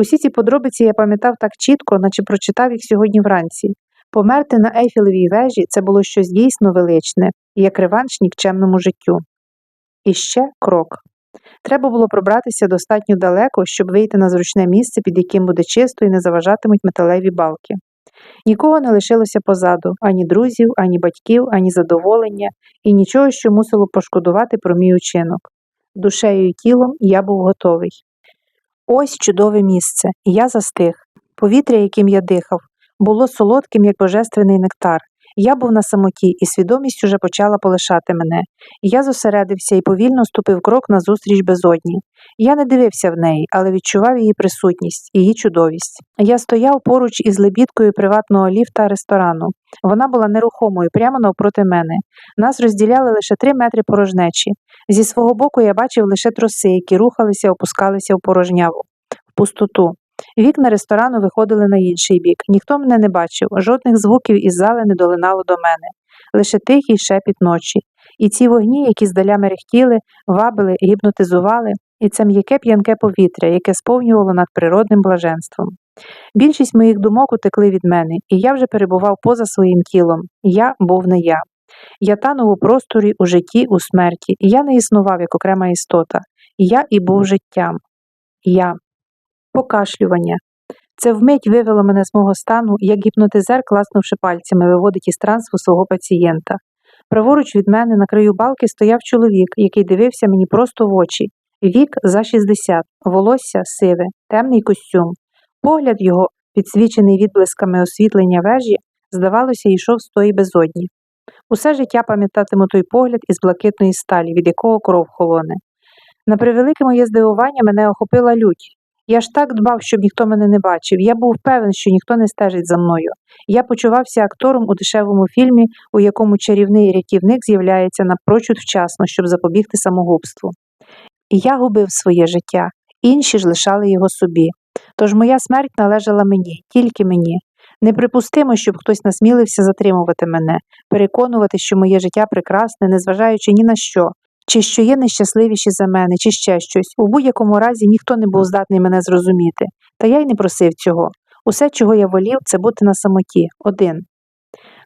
Усі ці подробиці я пам'ятав так чітко, наче прочитав їх сьогодні вранці. Померти на Ейфелевій вежі це було щось дійсно величне, як реванш нікчемному життю. І ще крок. Треба було пробратися достатньо далеко, щоб вийти на зручне місце, під яким буде чисто і не заважатимуть металеві балки. Нікого не лишилося позаду ані друзів, ані батьків, ані задоволення, і нічого, що мусило пошкодувати про мій учинок. Душею і тілом я був готовий. Ось чудове місце, і я застиг. Повітря, яким я дихав, було солодким, як божественний нектар. Я був на самоті, і свідомість уже почала полишати мене. Я зосередився і повільно ступив крок назустріч безодні. Я не дивився в неї, але відчував її присутність, її чудовість. Я стояв поруч із лебідкою приватного ліфта ресторану. Вона була нерухомою, прямо навпроти мене. Нас розділяли лише три метри порожнечі. Зі свого боку я бачив лише троси, які рухалися, опускалися в порожняву, в пустоту. Вікна ресторану виходили на інший бік. Ніхто мене не бачив, жодних звуків із зали не долинало до мене, лише тихий шепіт ночі. І ці вогні, які здаля мерехтіли, вабили, гіпнотизували, і це м'яке п'янке повітря, яке сповнювало над природним блаженством. Більшість моїх думок утекли від мене, і я вже перебував поза своїм тілом. Я був не я. Я танув у просторі, у житті, у смерті, я не існував як окрема істота. Я і був життям. Я. Покашлювання. Це вмить вивело мене з мого стану, як гіпнотизер, класнувши пальцями, виводить із трансу свого пацієнта. Праворуч від мене на краю балки стояв чоловік, який дивився мені просто в очі. Вік за 60, волосся сиве, темний костюм. Погляд його, підсвічений відблисками освітлення вежі, здавалося, йшов з тої безодні. Усе життя пам'ятатиму той погляд із блакитної сталі, від якого кров холоне. На превелике моє здивування мене охопила лють. Я ж так дбав, щоб ніхто мене не бачив. Я був певен, що ніхто не стежить за мною. Я почувався актором у дешевому фільмі, у якому чарівний рятівник з'являється напрочуд вчасно, щоб запобігти самогубству. І я губив своє життя, інші ж лишали його собі. Тож моя смерть належала мені, тільки мені. Неприпустимо, щоб хтось насмілився затримувати мене, переконувати, що моє життя прекрасне, незважаючи ні на що, чи що є нещасливіші за мене, чи ще щось. У будь-якому разі ніхто не був здатний мене зрозуміти, та я й не просив цього. Усе, чого я волів, це бути на самоті, один.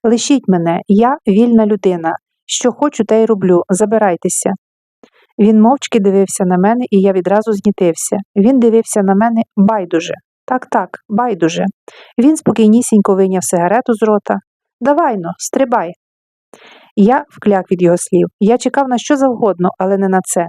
Лишіть мене, я вільна людина. Що хочу, те й роблю. Забирайтеся. Він мовчки дивився на мене, і я відразу знітився. Він дивився на мене байдуже. Так, так, байдуже. Він спокійнісінько вийняв сигарету з рота. Давайно, стрибай. Я вкляк від його слів. Я чекав на що завгодно, але не на це.